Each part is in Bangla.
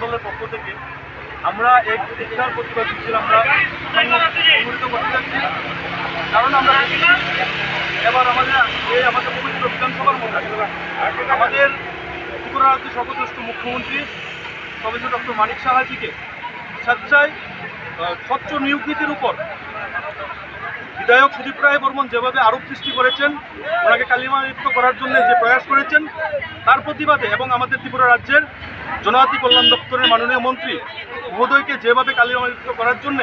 মণ্ডলের পক্ষ থেকে আমরা এক শিক্ষার প্রতিবাদ মিছিল আমরা সংগঠিত করতে যাচ্ছি। কারণ আমরা এবার আমাদের এই আমাদের পবিত্র বিধানসভার মধ্যে আমাদের ত্রিপুরা রাজ্যের সর্বশ্রেষ্ঠ মুখ্যমন্ত্রী প্রফেসর ডক্টর মানিক সাহাজিকে স্বেচ্ছায় স্বচ্ছ নিয়োগ নীতির উপর বিধায়ক সুদীপ রায় বর্মন যেভাবে আরোপ সৃষ্টি করেছেন, ওনাকে কালিমালিপ্ত করার জন্য যে প্রয়াস করেছেন, তার প্রতিবাদে এবং আমাদের ত্রিপুরা রাজ্যের জনজাতি কল্যাণ দপ্তরের মাননীয় মন্ত্রী মহোদয়কে যেভাবে কালিমালিপ্ত করার জন্য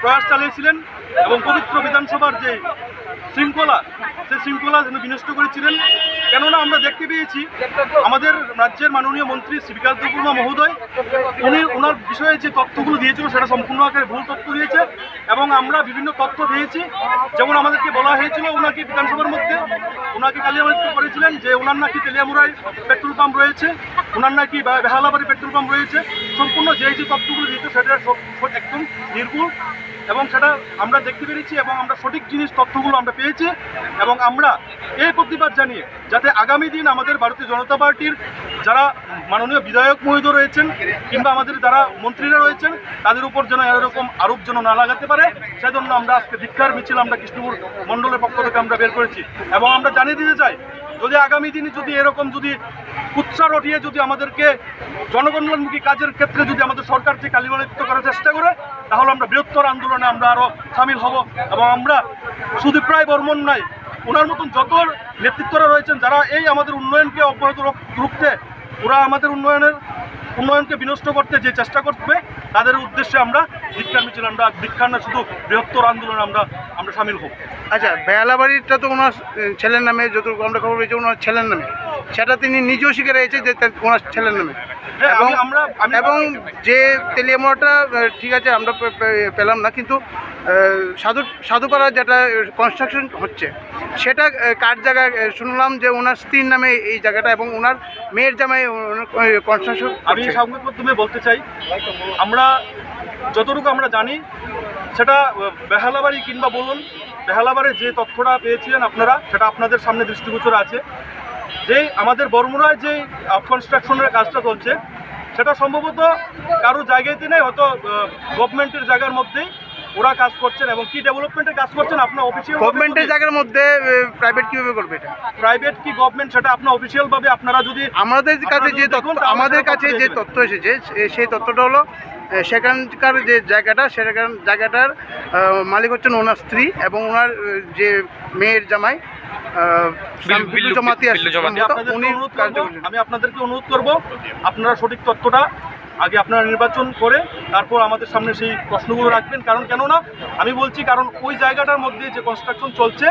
প্রয়াস চালিয়েছিলেন এবং পবিত্র বিধানসভার যে শৃঙ্খলা সেই শৃঙ্খলা যেন বিনষ্ট করেছিলেন, কেননা আমরা দেখতে পেয়েছি, আমাদের রাজ্যের মাননীয় মন্ত্রী শ্রী বিকাশ মহোদয়, উনি ওনার বিষয়ে যে তথ্যগুলো দিয়েছিল সেটা সম্পূর্ণ আকারে ভুল তথ্য দিয়েছে এবং আমরা বিভিন্ন তথ্য পেয়েছি। যেমন আমাদেরকে বলা হয়েছিল ওনাকে বিধানসভার মধ্যে ওনাকে কালিয়ামৃত করেছিলেন যে ওনার নাকি তেলিয়ামুড়ায় পেট্রোল পাম্প রয়েছে ওনার নাকি বেহালাবাড়ি পেট্রোল পাম্প রয়েছে। সম্পূর্ণ যে যে তথ্যগুলো দিয়েছে সেটা একদম নির্ভুল। এবং সেটা আমরা দেখতে পেরেছি এবং আমরা সঠিক জিনিস তথ্যগুলো আমরা পেয়েছি এবং আমরা এই প্রতিবাদ জানিয়ে যাতে আগামী দিন আমাদের ভারতীয় জনতা পার্টির যারা মাননীয় বিধায়ক মহোদয় রয়েছেন কিংবা আমাদের যারা মন্ত্রীরা রয়েছেন, তাদের উপর যেন এরকম আরোপ যেন না লাগাতে পারে, সেজন্য আমরা আজকে ধিক্ষার মিছিল আমরা কৃষ্ণপুর মণ্ডলের পক্ষ থেকে আমরা বের করেছি। এবং আমরা জানিয়ে দিতে চাই যদি আগামী দিনে যদি এরকম যদি উৎসাহ রটিয়ে যদি আমাদেরকে জনগণমুখী কাজের ক্ষেত্রে যদি আমাদের সরকার যে করার চেষ্টা করে, তাহলে আমরা বৃহত্তর আন্দোলনে আমরা আরও সামিল হব এবং আমরা শুধু প্রায় বর্মন নাই ওনার মতন যত নেতৃত্বরা রয়েছেন, যারা এই আমাদের উন্নয়নকে অব্যাহত রুখতে, ওরা আমাদের উন্নয়নের উন্নয়নকে বিনষ্ট করতে যে চেষ্টা করবে তাদের উদ্দেশ্যে আমরা দীক্ষার মিছিল আমরা দীক্ষার না শুধু বৃহত্তর আন্দোলনে আমরা আমরা সামিল হব। আচ্ছা বেহালাবাড়িটা তো ওনার ছেলের নামে যতটুকু আমরা খবর পেয়েছি ওনার ছেলের নামে। সেটা তিনি নিজেও শিখে হয়েছে যে ওনার ছেলের নামে। হ্যাঁ, এবং আমরা এবং যে তেলিয়ামোড়াটা ঠিক আছে আমরা পেলাম না কিন্তু সাধু সাধুপাড়া যেটা কনস্ট্রাকশন হচ্ছে সেটা কার জায়গায় শুনলাম যে ওনার স্ত্রীর নামে এই জায়গাটা এবং ওনার মেয়ের জামাই কনস্ট্রাকশন আমি সাময়িক মাধ্যমে বলতে চাই আমরা যতটুকু আমরা জানি সেটা বেহালাবাড়ি কিংবা বলুন বেহালাবাড়ির যে তথ্যটা পেয়েছিলেন আপনারা সেটা আপনাদের সামনে দৃষ্টিগোচর আছে। যে আমাদের বর্মরায় যে কনস্ট্রাকশনের কাজটা চলছে সেটা সম্ভবত কারও জায়গাতে নেই হয়তো গভর্নমেন্টের জায়গার মধ্যেই ওরা কাজ করছেন এবং কি ডেভেলপমেন্টের কাজ করছেন আপনার অফিসিয়াল গভর্নমেন্টের জায়গার মধ্যে প্রাইভেট কীভাবে করবে এটা? প্রাইভেট কি গভর্নমেন্ট সেটা আপনার অফিসিয়াল ভাবে আপনারা যদি আমাদের কাছে যে তথ্য আমাদের কাছে যে তথ্য এসেছে সেই তথ্যটা হলো সেখানকার যে জায়গাটা সেখান জায়গাটার মালিক হচ্ছেন ওনার স্ত্রী এবং ওনার যে মেয়ের জামাই। আমি আপনাদেরকে অনুরোধ করব আপনারা সঠিক তথ্যটা আগে আপনারা নির্বাচন করে তারপর আমাদের সামনে সেই প্রশ্নগুলো রাখবেন। কারণ কেননা আমি বলছি কারণ ওই জায়গাটার মধ্যে যে কনস্ট্রাকশন চলছে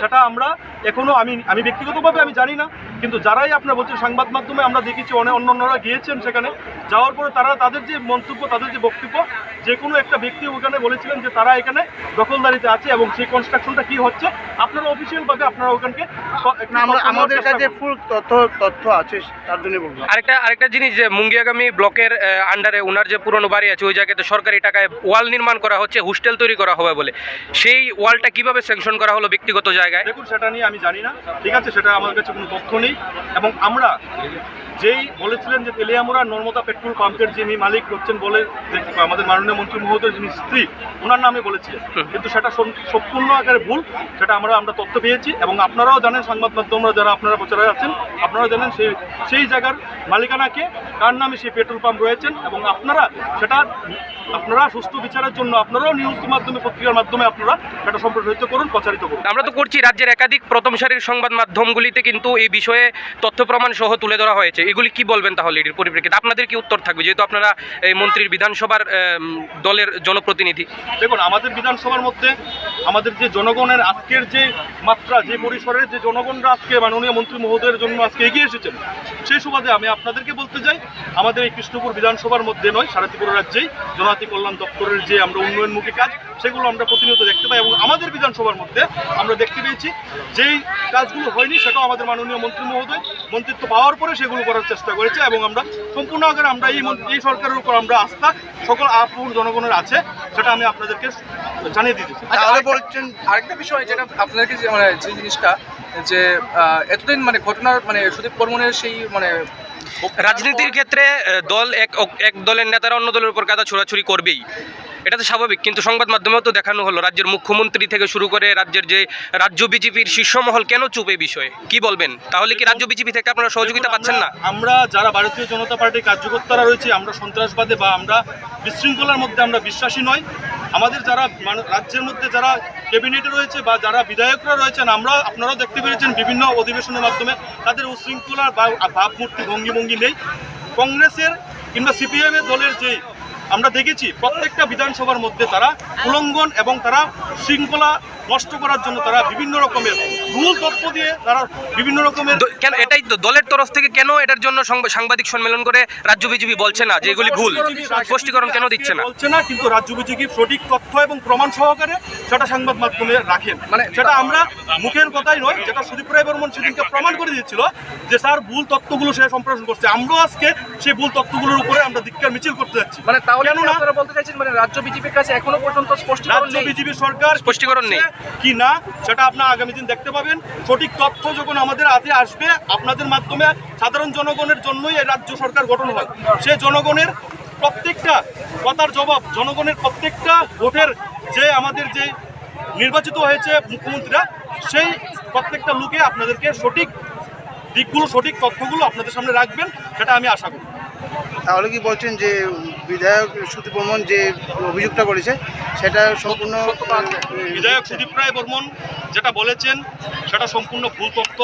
সেটা আমরা এখনও আমি আমি ব্যক্তিগতভাবে আমি জানি না কিন্তু যারাই আপনারা বলছেন সংবাদ মাধ্যমে আমরা দেখেছি অনেক অন্য অন্যরা গিয়েছেন সেখানে যাওয়ার পরে তারা তাদের যে মন্তব্য তাদের যে বক্তব্য যে কোনো একটা ব্যক্তি ওখানে বলেছিলেন যে তারা এখানে দখলদারিতে আছে এবং সেই কনস্ট্রাকশনটা কি হচ্ছে আপনারা অফিসিয়ালভাবে আপনারা ওখানকে আমরা আমাদের কাছে ফুল তথ্য তথ্য আছে তার জন্য বলব। আরেকটা আরেকটা জিনিস যে মুঙ্গিয়াগামী ব্লকের আন্ডারে ওনার যে পুরনো বাড়ি আছে, ওই জায়গাতে সরকারি টাকায় ওয়াল নির্মাণ করা হচ্ছে হোস্টেল তৈরি করা হবে বলে। সেই ওয়ালটা কীভাবে স্যাংশন করা হলো ব্যক্তিগত জায়গায়? দেখুন, সেটা নিয়ে আমি জানি না, ঠিক আছে, সেটা আমার কাছে কোনো তথ্য নেই। এবং আমরা যেই বলেছিলেন যে তেলিয়ামুড়া নর্মদা পেট্রোল পাম্পের যিনি মালিক হচ্ছেন বলে আমাদের মাননীয় মন্ত্রী মহোদয় যিনি স্ত্রী ওনার নামে বলেছিলেন। কিন্তু সেটা সম্পূর্ণ আকারে ভুল সেটা আমরা আমরা তথ্য পেয়েছি এবং আপনারাও জানেন সংবাদ মাধ্যমরা যারা আপনারা প্রচারে আছেন আপনারা জানেন সেই সেই জায়গার মালিকানাকে কার নামে সেই পেট্রোল পাম্প রয়েছেন এবং আপনারা সেটা আপনারা সুস্থ বিচারের জন্য আপনারাও নিউজ মাধ্যমে পত্রিকার মাধ্যমে আপনারা সেটা সম্প্রসারিত করুন প্রচারিত করুন। আমরা তো করছি রাজ্যের একাধিক প্রথম সারির সংবাদ মাধ্যমগুলিতে কিন্তু এই বিষয়ে তথ্য প্রমাণ সহ তুলে ধরা হয়েছে। এগুলি কি বলবেন তাহলে এটির পরিপ্রেক্ষিতে? আপনাদের কি উত্তর থাকবে? যেহেতু আপনারা এই মন্ত্রীর বিধানসভার দলের জনপ্রতিনিধি। দেখুন, আমাদের বিধানসভার মধ্যে আমাদের যে জনগণের আজকের যে মাত্রা, যে পরিসরের যে জনগণরা আজকে মাননীয় মন্ত্রী মহোদয়ের জন্য আজকে এগিয়ে এসেছেন সেই সুবাদে আমি আপনাদেরকে বলতে চাই, আমাদের এই কৃষ্ণপুর বিধানসভার মধ্যে নয়, সারা ত্রিপুরা রাজ্যেই জনজাতি কল্যাণ দপ্তরের যে আমরা উন্নয়নমুখী কাজ, সেগুলো আমরা প্রতিনিয়ত দেখতে পাই এবং আমাদের বিধানসভার মধ্যে আমরা দেখতে পেয়েছি, যেই কাজগুলো হয়নি, সেটাও আমাদের মাননীয় মন্ত্রী মহোদয় মন্ত্রিত্ব পাওয়ার পরে সেগুলো করার চেষ্টা করেছে এবং আমরা সম্পূর্ণ আকারে আমরা এই এই সরকারের উপর আমরা আস্থা সকল আপন জনগণের আছে সেটা আমি আপনাদেরকে জানিয়ে দিতে চাই। তাহলে বলছেন আরেকটা বিষয় যেটা আপনাদেরকে যে মানে যে জিনিসটা যে এতদিন মানে ঘটনার মানে সুদীপ বর্মনের সেই মানে রাজনীতির ক্ষেত্রে দল এক এক দলের নেতারা অন্য দলের উপর কাদা ছোড়াছুরি করবেই। এটা তো স্বাভাবিক কিন্তু সংবাদ মাধ্যমেও তো দেখানো হলো রাজ্যের মুখ্যমন্ত্রী থেকে শুরু করে রাজ্যের যে রাজ্য বিজেপির শীর্ষমহল কেন চুপ এই বিষয়ে? কি বলবেন? তাহলে কি রাজ্য বিজেপি থেকে আপনারা সহযোগিতা পাচ্ছেন না? আমরা যারা ভারতীয় জনতা পার্টির কার্যকর্তারা রয়েছে আমরা সন্ত্রাসবাদে বা আমরা বিশৃঙ্খলার মধ্যে আমরা বিশ্বাসী নয় আমাদের যারা রাজ্যের মধ্যে যারা ক্যাবিনেটে রয়েছে বা যারা বিধায়করা রয়েছেন আমরা আপনারাও দেখতে পেরেছেন বিভিন্ন অধিবেশনের মাধ্যমে তাদের উশৃঙ্খলার বা ভাবমূর্তি ভঙ্গি ভঙ্গি নেই। কংগ্রেসের কিংবা সিপিএমের দলের যে আমরা দেখেছি প্রত্যেকটা বিধানসভার মধ্যে তারা উলঙ্ঘন এবং তারা শৃঙ্খলা নষ্ট করার জন্য তারা বিভিন্ন রকমের ভুল তথ্য দিয়ে তারা বিভিন্ন রকমের কেন এটাই তো দলের তরফ থেকে কেন এটার জন্য সাংবাদিক সম্মেলন করে রাজ্য বিজেপি বলছে না যে এগুলি ভুল? স্পষ্টীকরণ কেন দিচ্ছে না? বলছে না কিন্তু রাজ্য বিজেপি সঠিক তথ্য এবং প্রমাণ সহকারে সেটা সংবাদ মাধ্যমে রাখেন। মানে সেটা আমরা মুখের কথাই নয় যেটা সুদীপ রায় বর্মন সেদিনকে প্রমাণ করে দিয়েছিল যে স্যার ভুল তথ্যগুলো সে সম্প্রসারণ করছে। আমরাও আজকে সেই ভুল তথ্যগুলোর উপরে আমরা ধিক্কার মিছিল করতে যাচ্ছি। মানে তাহলে আপনারা বলতে চাইছেন মানে রাজ্য বিজেপির কাছে এখনও পর্যন্ত স্পষ্টীকরণ রাজ্য নেই? বিজেপি সরকার স্পষ্টীকরণ নেই। কি না, সেটা আপনার আগামী দিন দেখতে পাবেন। সঠিক তথ্য যখন আমাদের হাতে আসবে, আপনাদের মাধ্যমে সাধারণ জনগণের জন্যই এই রাজ্য সরকার গঠন হয়। সে জনগণের প্রত্যেকটা কথার জবাব, জনগণের প্রত্যেকটা ভোটের যে আমাদের যে নির্বাচিত হয়েছে মুখ্যমন্ত্রীরা, সেই প্রত্যেকটা লোকে আপনাদেরকে সঠিক দিকগুলো, সঠিক তথ্যগুলো আপনাদের সামনে রাখবেন, সেটা আমি আশা করি। তাহলে কি বলছেন যে বিধায়ক সুদীপ বর্মন যে অভিযোগটা করেছে, সেটা সম্পূর্ণ বিধায়ক সুদীপ রায় বর্মন যেটা বলেছেন, সেটা সম্পূর্ণ ভুল তথ্য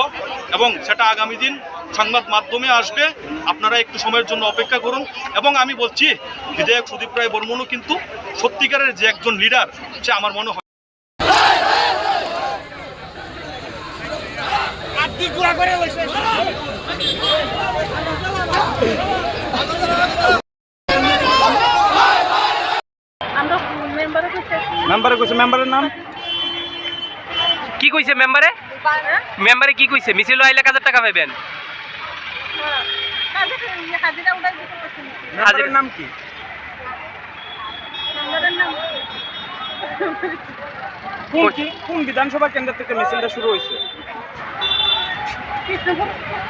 এবং সেটা আগামী দিন সংবাদ মাধ্যমে আসবে। আপনারা একটু সময়ের জন্য অপেক্ষা করুন। এবং আমি বলছি, বিধায়ক সুদীপ রায় বর্মনও কিন্তু সত্যিকারের যে একজন লিডার, সে আমার মনে হয় আমরা মেম্বারে করতেছি মেম্বারে কইছে মেম্বারের নাম? কি কইছে মেম্বারে? মেম্বারে কি কইছে? মিছিল আইলে হাজার টাকা পাবেন হাজিরা নাম কি? কোন কোন বিধানসভা কেন্দ্র থেকে মিছিলটা শুরু হয়েছে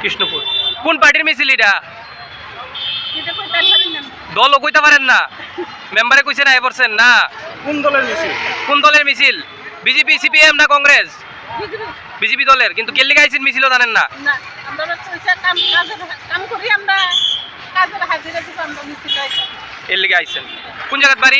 কৃষ্ণপুর। কোন পার্টির মিছিল এটা? দলও কইতে পারেন না। মেম্বারে কইছে না এ না। কোন দলের মিছিল? কোন দলের মিছিল? বিজেপি সিপিএম না কংগ্রেস? বিজেপি দলের কিন্তু কেল্লি গাইছেন মিছিলও জানেন না। এর লিগে আইছেন কোন জায়গার বাড়ি?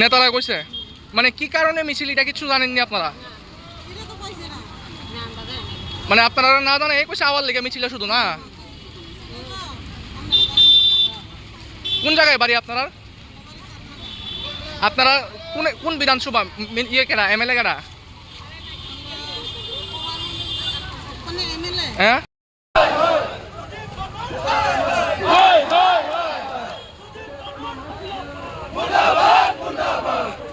নেতারা কইছে? মানে কি কারণে মিছিল এটা কিছু জানেননি আপনারা? মানে আপনারা না জানে, এই কইছে আওয়ার লেগে মিছিল শুধু না? কোন জায়গায় বাড়ি আপনারা? আপনারা কোন কোন বিধানসভা? ইয়ে কেনা এম এল এ কেনা হ্যাঁ? Fundamos!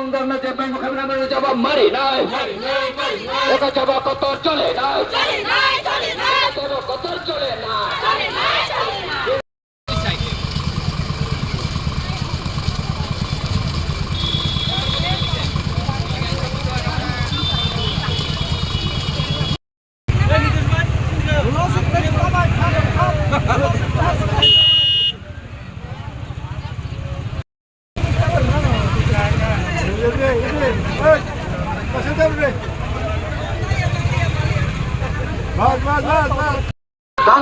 দেব কত চলে না বঙ্কর বাসা অত্যন্ত প্রসিদ্ধ বঙ্গন্ন যে ব্যাংক খাবার জবাব মারি নাই এটা জবাব কত চলে নাই জবাব কত চলে না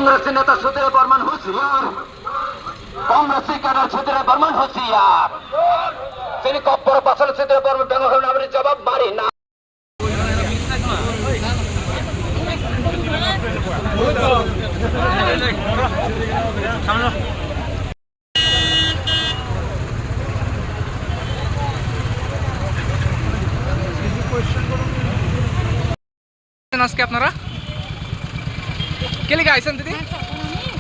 কংগ্রেস নেতা সুধীর বর্মন হুঁশিয়ার কংগ্রেসি ক্যাডার সুধীর বর্মন হুঁশিয়ার তিনি কপ্পর পাশাল সুধীর বর্মন ব্যাংক খাবার জবাব মারি না। আজকে আপনারা? কেলিকা আইসেন দিদি?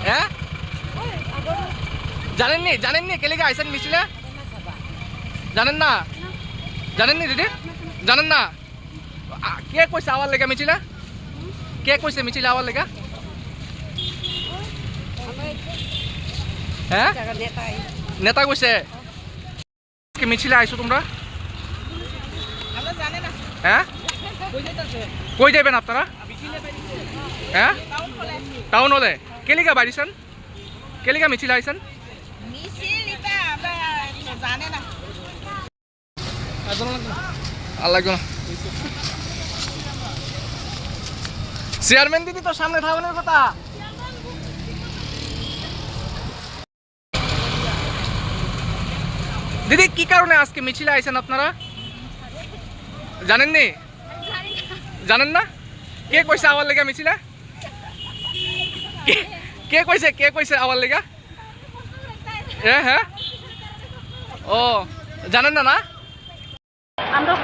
হ্যাঁ জানেননি জানেননি কেলিকা আইসেন মিছিলে? জানেন না? জানেননি দিদি? জানেন না? কে কইছে আওয়ার লেগা মিছিলে? কে কইছে মিছিলে আওয়ার লেগা? হ্যাঁ? নেতা কইছে। মিছিলে আইছো তোমরা? হ্যাঁ? কই যাবেন আপনারা? হ্যাঁ? টাউন হলে। কেলিকা বাড়িছেন? কেলিকা মিছিল আইছেন? মিছিল এটা আমরা জানে না। আর লাগবে না চেয়ারম্যান দিদি তো সামনে থাকনের কথা। দিদি কি কারণে আজকে মিছিলে আইছেন আপনারা? জানেননি? জানেন না? কে কইছে আওয়ার লেগা মিছিলে? কে- কে কইছে কে কইছে আওয়ার লেগা? হ্যাঁ হ্যাঁ ও জানেন না না? আমরা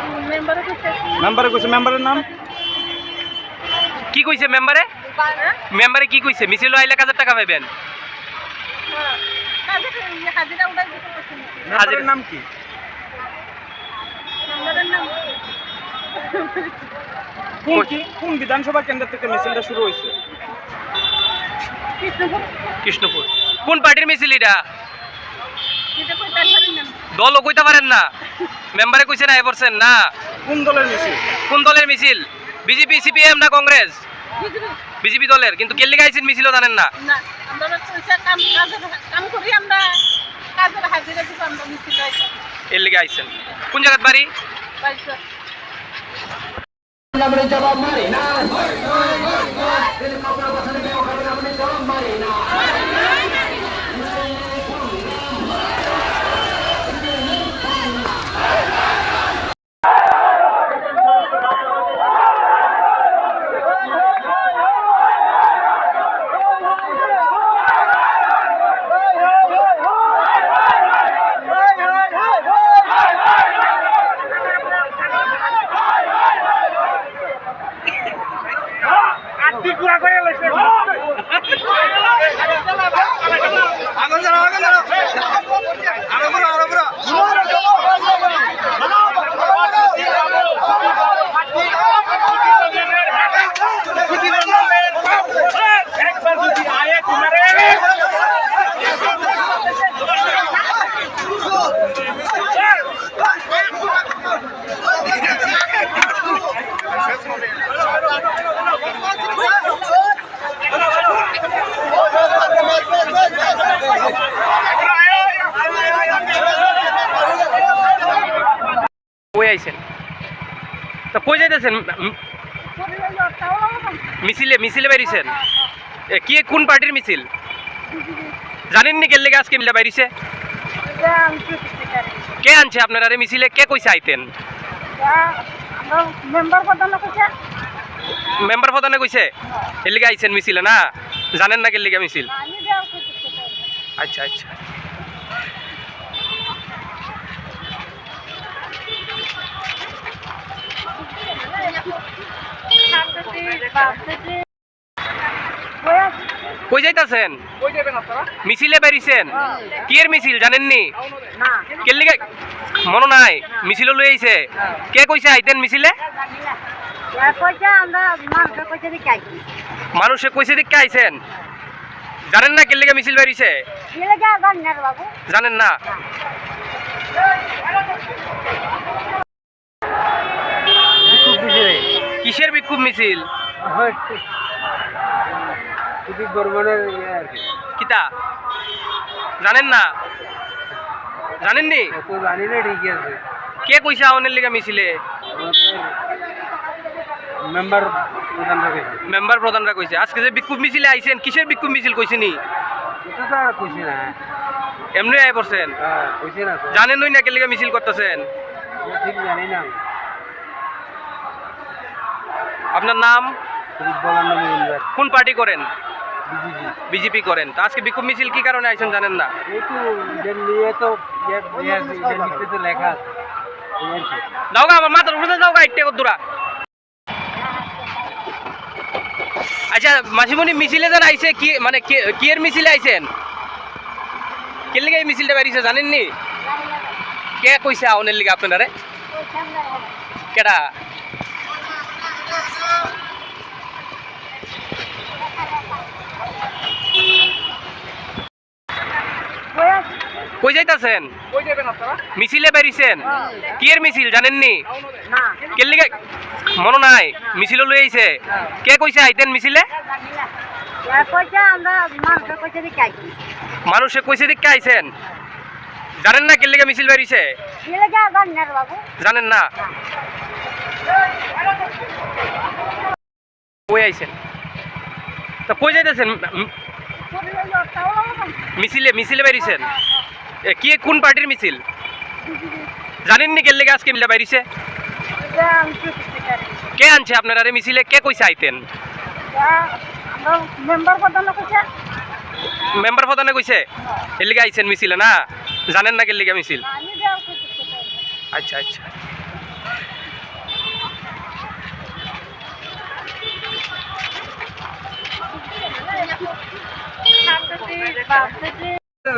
মেম্বারে কইছে মেম্বারের নাম? কি কইছে মেম্বারে মেম্বারে কি কইছে মিছিল আইলে কাজের টাকা পাইবেন। হাজিরা উঠাই দিতে নাম কি? কোন কি? কোন বিধানসভা কেন্দ্র থেকে মিছিলটা শুরু হয়েছে? কৃষ্ণপুর কোন পার্টির মিছিল এটা দলও কইতে পারেন না মেম্বারে কইছে না এ না কোন দলের মিছিল কোন দলের মিছিল বিজেপি সিপিএম না কংগ্রেস বিজেপি দলের কিন্তু কেল্লি গাইছেন মিছিলও জানেন না না আমরা পয়সা কাম কাজের কাম করি আমরা কাজের হাজিরা দিব আমরা মিছিল আইছি এর লিগে আইছেন কোন জায়গাত বাড়ি আমরা জবাব মারি না তিনি কপ্পর পাশাল ব্যাংক তা মিছিলে মিছিলে বেরিয়েছেন কি, কোন পার্টির মিছিল? জানেননি কেন লেগে আজকে মিলে বাইরিছে? কে আনছে আপনার আরে মিছিলে? কে কইছে আইতেন? মেম্বার প্রধান কইছে? এর লিগে আইছেন মিছিলে, না? জানেন না লেগে মিছিল? আচ্ছা আচ্ছা। কই যাইতাছেন? কই যাবেন আপনারা মিছিলে বেরিয়েছেন কি এর মিছিল জানেননি? না কেলিগে মনে নাই মিছিল লই আইছে। কে কইছে আইতেন মিছিলে? মানুষে কইছে দিকে আইছেন। জানেন না কেলিগে মিছিল বেরিয়েছে জানেন না? কিসের বিক্ষোভ মিছিল? কিতা? জানেন না? জানেননি? জানি না ঠিকই আছে। কে কইছে আওনের লিগা মিছিলে? মেম্বার প্রধানরা কইছে। আজকে যে বিক্ষোভ মিছিলে আইছেন কিসের বিক্ষোভ মিছিল কইছেনি এটা তো আর কইছি না। এমনি আই পড়ছেন? হ্যাঁ কইছি না জানেন নই না কে লিগা মিছিল করতেছেন? ঠিক জানি না। আপনার নাম? কোন পার্টি করেন? বিজেপি। করেন। তো আজকে বিক্ষোভ মিছিল কি কারণে আইছেন জানেন না? ইয়ে- ইয়ে। দাও গা মাথার উপরে দাও গা আচ্ছা মাসিমণি মিছিলে যারা আইছে কি মানে কি- এর মিছিলে আইছেন? কে লিগে এই মিছিলটা বেরিয়েছে জানেননি? কে কইছে আওনের লিগে আপনারে কেডা? কই যাইতাছেন? কই যাবেন আপনারা? মিছিলে বেরিয়েছেন কি এর মিছিল জানেননি? না। কে লিগে মনে নাই মিছিল লই আইছে। কে কইছে আইতেন মিছিলে? মানুষে কইছে দিকে আইছেন? জানেন না কে লিগে মিছিল বেরিয়েছে জানেন না? কই আইছেন? তা কই যাইতেছেন? মিছিলে মিছিলে বেরিয়েছেন কি কোন পার্টির মিছিল? জানেননি কে লিগে আজকে মিলে বেরিয়েছে কে। আনছে আপনারা মিছিলে? কে কইছে আইতেন মেম্বার প্রধান কইছে এর লিগে আইছেন মিছিলে না? জানেন না কে লিগে মিছিল আচ্ছা আচ্ছা।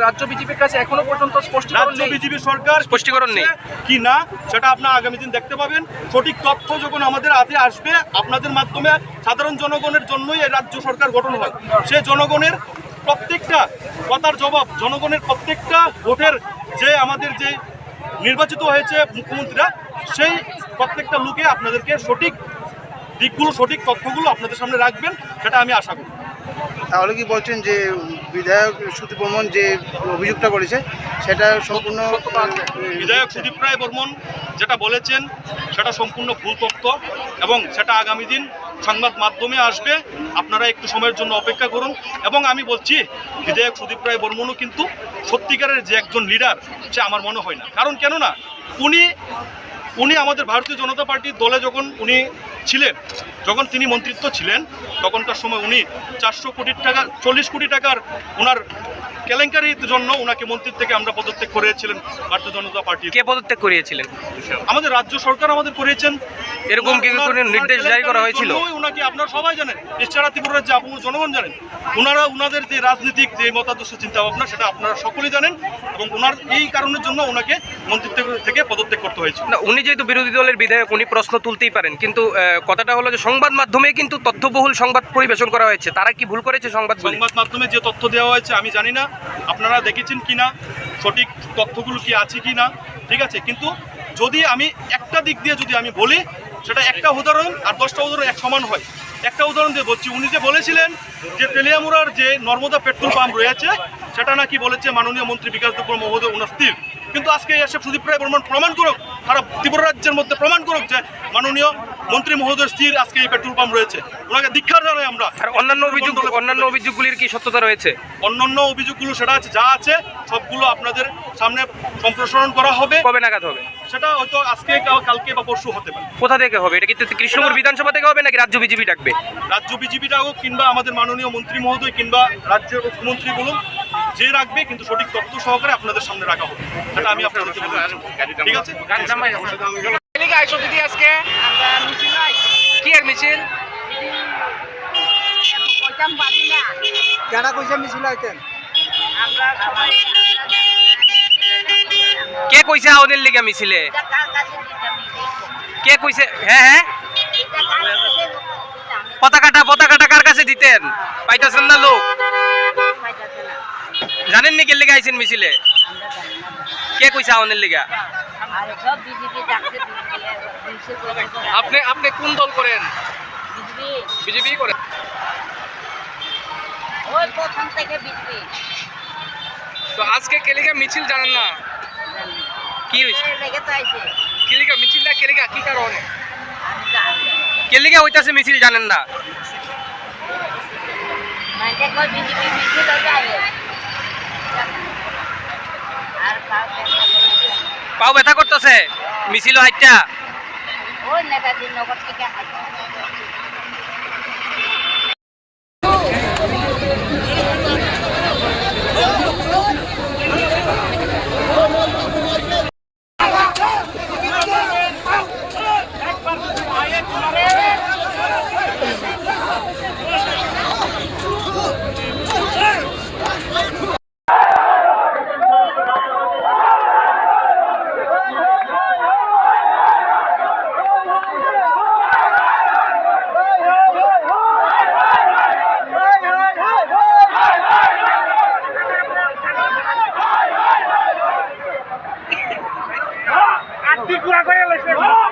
রাজ্য বিজেপির কাছে এখনও পর্যন্ত স্পষ্টীকরণ রাজ্য বিজেপি সরকার স্পষ্টীকরণ নেই। কি না সেটা আপনার আগামী দিন দেখতে পাবেন। সঠিক তথ্য যখন আমাদের হাতে আসবে আপনাদের মাধ্যমে সাধারণ জনগণের জন্যই এই রাজ্য সরকার গঠন হয়। সে জনগণের প্রত্যেকটা কথার জবাব জনগণের প্রত্যেকটা ভোটের যে আমাদের যে নির্বাচিত হয়েছে মুখ্যমন্ত্রীরা সেই প্রত্যেকটা লোকে আপনাদেরকে সঠিক দিকগুলো সঠিক তথ্যগুলো আপনাদের সামনে রাখবেন সেটা আমি আশা করি। তাহলে কি বলছেন যে বিধায়ক সুদীপ বর্মন যে অভিযোগটা করেছে সেটা সম্পূর্ণ বিধায়ক সুদীপ রায় বর্মন যেটা বলেছেন সেটা সম্পূর্ণ ভুল তথ্য এবং সেটা আগামী দিন সংবাদ মাধ্যমে আসবে। আপনারা একটু সময়ের জন্য অপেক্ষা করুন এবং আমি বলছি বিধায়ক সুদীপ রায় বর্মনও কিন্তু সত্যিকারের যে একজন লিডার সে আমার মনে হয় না। কারণ কেন না উনি উনি আমাদের ভারতীয় জনতা পার্টির দলে যখন উনি ছিলেন, যখন তিনি মন্ত্রিত্ব ছিলেন, তখনকার সময় উনি চারশো কোটি টাকা, চল্লিশ কোটি টাকার ওনার কেলেঙ্কারির জন্য ওনাকে মন্ত্রীর থেকে আমরা পদত্যাগ করেছিলেন ভারতীয় জনতা পার্টি কে পদত্যাগ করিয়েছিলেন? আমাদের রাজ্য সরকার আমাদের করিয়েছেন। এরকম কি কোনো নির্দেশ জারি করা হয়েছিল? ওনাকে আপনারা সবাই জানেন এছাড়া ত্রিপুরার যে আপন জনগণ জানেন। ওনারা ওনাদের যে রাজনৈতিক যে মতাদর্শ চিন্তা ভাবনা সেটা আপনারা সকলেই জানেন এবং ওনার এই কারণের জন্য ওনাকে মন্ত্রিত্ব থেকে পদত্যাগ করতে হয়েছে না উনি যেহেতু বিরোধী দলের বিধায়ক উনি প্রশ্ন তুলতেই পারেন। কিন্তু কথাটা হলো যে সংবাদ মাধ্যমে কিন্তু তথ্যবহুল সংবাদ পরিবেশন করা হয়েছে। তারা কি ভুল করেছে সংবাদ সংবাদ মাধ্যমে যে তথ্য দেওয়া হয়েছে আমি জানি না। আপনারা দেখেছেন কি না সঠিক তথ্যগুলো কি আছে কি না ঠিক আছে? কিন্তু যদি আমি একটা দিক দিয়ে যদি আমি বলি, সেটা একটা উদাহরণ আর দশটা উদাহরণ এক সমান হয়। একটা উদাহরণ দিয়ে বলছি, উনি যে বলেছিলেন যে তেলিয়ামুড়ার যে নর্মদা পেট্রোল পাম্প রয়েছে সেটা নাকি বলেছে মাননীয় মন্ত্রী বিকাশ দুপুর মহোদয় ওনার স্থির কিন্তু আজকে এসে সুদীপ রায় বর্মন প্রমাণ করুক সারা ত্রিপুরা রাজ্যের মধ্যে প্রমাণ করুক যে মাননীয় মন্ত্রী মহোদয় স্থির আজকে এই পেট্রোল পাম্প রয়েছে। ওনাকে দীক্ষার জানাই আমরা আর অন্যান্য অভিযোগ অন্যান্য অভিযোগগুলির কি সত্যতা রয়েছে? অন্যান্য অভিযোগগুলো সেটা আছে যা আছে সবগুলো আপনাদের সামনে সম্প্রসারণ করা হবে। কবে নাগাদ হবে? সেটা হয়তো আজকে কালকে বা পরশু হতে পারে। কোথা থেকে হবে? এটা কি কৃষ্ণপুর বিধানসভা থেকে হবে নাকি রাজ্য বিজেপি ডাকবে? রাজ্য বিজেপিটা হোক কিংবা আমাদের মাননীয় মন্ত্রী মহোদয় কিংবা রাজ্যের মুখ্যমন্ত্রী বলুন যে রাখবে কিন্তু সঠিক তথ্য সহকারে আপনাদের সামনে রাখা হবে। সেটা আমি আপনাদেরকে ঠিক আছে? আজকে? কি আর মিছিল? আইতাম পারি না যারা কইছে মিছিল আইতেন? আমরা সবাই কে কইছে আউনের লিগা মিছিলে? কে কইছে? হ্যাঁ হ্যাঁ। পতাকাটা পতাকাটা কার কাছে দিতেন? পাইতেছেন না লোক? জানেন নি কে লিগা আইছেন মিছিলে? কে কইছে আউনের লিগা? আপনি আপনি কোন দল করেন? বিজেপি করেন? ওই প্রথম থেকে বিজেপি তো আজকে কেলিকা মিছিল জানেন না? কি হইছে? কেলিকা মিছিলটা কেলিকা কি কারণে? আমি জানি না। কে লিগা হইতাছে মিছিল জানেন না? মানে বিজেপি মিছিল পাও ব্যথা করতেছে? মিছিল হাইটা ওই নেতাজির নগর থেকে হাঁটা segura com ele, Chegou!